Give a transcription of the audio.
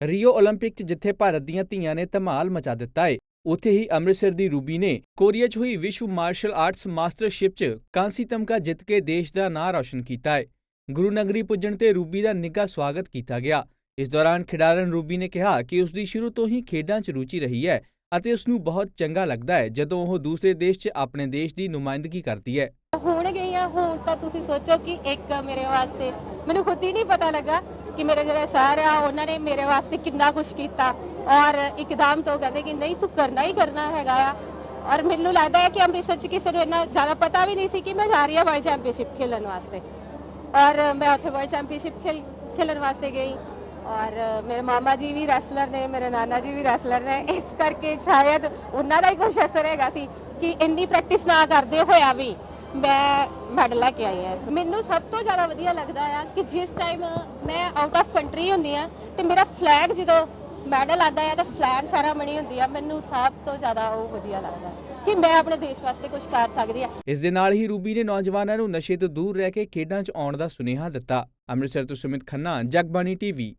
Rio 올림픽 'ਚ ਜਿੱਥੇ ਭਾਰਤ ਦੀਆਂ ਧੀਆਂ ਨੇ ਧਮਾਲ ਮਚਾ ਦਿੱਤਾ ਏ ਉੱਥੇ ਹੀ ਅੰਮ੍ਰਿਤਸਰ ਦੀ ਰੂਬੀ ਨੇ ਕੋਰੀਆ 'ਚ ਹੋਈ ਵਿਸ਼ਵ ਮਾਰਸ਼ਲ ਆਰਟਸ ਮਾਸਟਰਸ਼ਿਪ 'ਚ ਕਾਂਸੀ ਤਮਗਾ ਜਿੱਤ ਕੇ ਦੇਸ਼ ਦਾ ਨਾਂ ਰੌਸ਼ਨ ਕੀਤਾ ਏ ਗੁਰੂ ਨਗਰੀ ਪੁੱਜਣ ਤੇ ਰੂਬੀ ਦਾ ਨਿੱਘਾ ਸਵਾਗਤ ਕੀਤਾ ਗਿਆ ਇਸ ਦੌਰਾਨ ਖਿਡਾਰਨ ਰੂਬੀ ਨੇ ਕਿਹਾ ਕਿ ਉਸ ਦੀ ਸ਼ੁਰੂ ਤੋਂ ਹੀ ਖੇਡਾਂ 'ਚ ਰੁਚੀ ਰਹੀ ਹੈ ਅਤੇ ਉਸ ਨੂੰ ਬਹੁਤ ਚੰਗਾ ਲੱਗਦਾ ਹੈ ਜਦੋਂ ਉਹ ਦੂਸਰੇ ਦੇਸ਼ 'ਚ ਆਪਣੇ ਦੇਸ਼ ਦੀ ਨੁਮਾਇੰਦਗੀ ਕਰਦੀ ਹੈ ਹੁਣ ਗਈ ਆ ਹੁਣ ਤਾਂ ਤੁਸੀਂ ਸੋਚੋ ਕਿ ਇੱਕ ਮੇਰੇ ਵਾਸਤੇ ਮੈਨੂੰ ਖੁਦ ਹੀ ਨਹੀਂ ਪਤਾ ਲੱਗਾ ਕਿ ਮੇਰੇ ਜਿਹੜੇ ਸਰ ਆ, ਉਹਨਾਂ ਨੇ ਮੇਰੇ ਵਾਸਤੇ ਕਿੰਨਾ ਕੁਝ ਕੀਤਾ। ਔਰ ਇੱਕਦਮ ਤੋਂ ਕਹਿੰਦੇ ਕਿ ਨਹੀਂ, ਤੂੰ ਕਰਨਾ ਹੀ ਕਰਨਾ ਹੈਗਾ ਆ। ਔਰ ਮੈਨੂੰ ਲੱਗਦਾ ਹੈ ਕਿ ਅੰਮ੍ਰਿਤਸਰ ਚ ਕਿਸੇ ਨੂੰ ਇੰਨਾ ਜ਼ਿਆਦਾ ਪਤਾ ਵੀ ਨਹੀਂ ਸੀ ਕਿ ਮੈਂ ਜਾ ਰਹੀ ਹਾਂ ਵਰਲਡ ਚੈਂਪੀਅਨਸ਼ਿਪ ਖੇਲਣ ਵਾਸਤੇ। ਔਰ ਮੈਂ ਉੱਥੇ ਵਰਲਡ ਚੈਂਪੀਅਨਸ਼ਿਪ ਖੇਲ, ਖੇਲਣ ਵਾਸਤੇ ਗਈ। ਔਰ ਮੇਰੇ ਮਾਮਾ ਜੀ ਵੀ ਰੈਸਲਰ ਨੇ, ਮੇਰੇ ਨਾਨਾ ਜੀ ਵੀ ਰੈਸਲਰ ਨੇ। ਇਸ ਕਰਕੇ ਸ਼ਾਇਦ ਉਹਨਾਂ ਦਾ ਹੀ ਕੁਝ ਅਸਰ ਹੈਗਾ ਸੀ ਕਿ ਇੰਨੀ ਪ੍ਰੈਕਟਿਸ ਨਾ ਕਰਦੇ ਹੋਇਆ ਵੀ ਮੈਂ ਮੈਡਲ ਲੈ ਕੇ ਆਈ ਹਾਂ ਇਸ ਮੈਨੂੰ ਸਭ ਤੋਂ ਜ਼ਿਆਦਾ ਵਧੀਆ ਲੱਗਦਾ ਆ ਕਿ ਜਿਸ ਟਾਈਮ ਮੈਂ ਆਊਟ ਆਫ ਕੰਟਰੀ ਹੁੰਦੀ ਆ ਤੇ ਮੇਰਾ ਫਲੈਗ ਜਦੋਂ ਮੈਡਲ ਆਉਂਦਾ ਆ ਤੇ ਫਲੈਗ ਸੈਰਾਮਨੀ ਹੁੰਦੀ ਆ, ਮੈਨੂੰ ਸਭ ਤੋਂ ਜ਼ਿਆਦਾ ਉਹ ਵਧੀਆ ਲੱਗਦਾ ਕਿ ਮੈਂ ਆਪਣੇ ਦੇਸ਼ ਵਾਸਤੇ ਕੁਝ ਕਰ ਸਕਦੀ ਆ ਇਸ ਦੇ ਨਾਲ ਹੀ ਰੂਬੀ ਨੇ ਨੌਜਵਾਨਾਂ ਨੂੰ ਨਸ਼ੇ ਤੋਂ ਦੂਰ ਰਹਿ ਕੇ ਖੇਡਾਂ 'ਚ ਆਉਣ ਦਾ ਸੁਨੇਹਾ ਦਿੱਤਾ। ਅੰਮ੍ਰਿਤਸਰ ਤੋਂ ਸੁਮਿਤ ਖੰਨਾ, ਜਗਬਾਣੀ ਟੀਵੀ।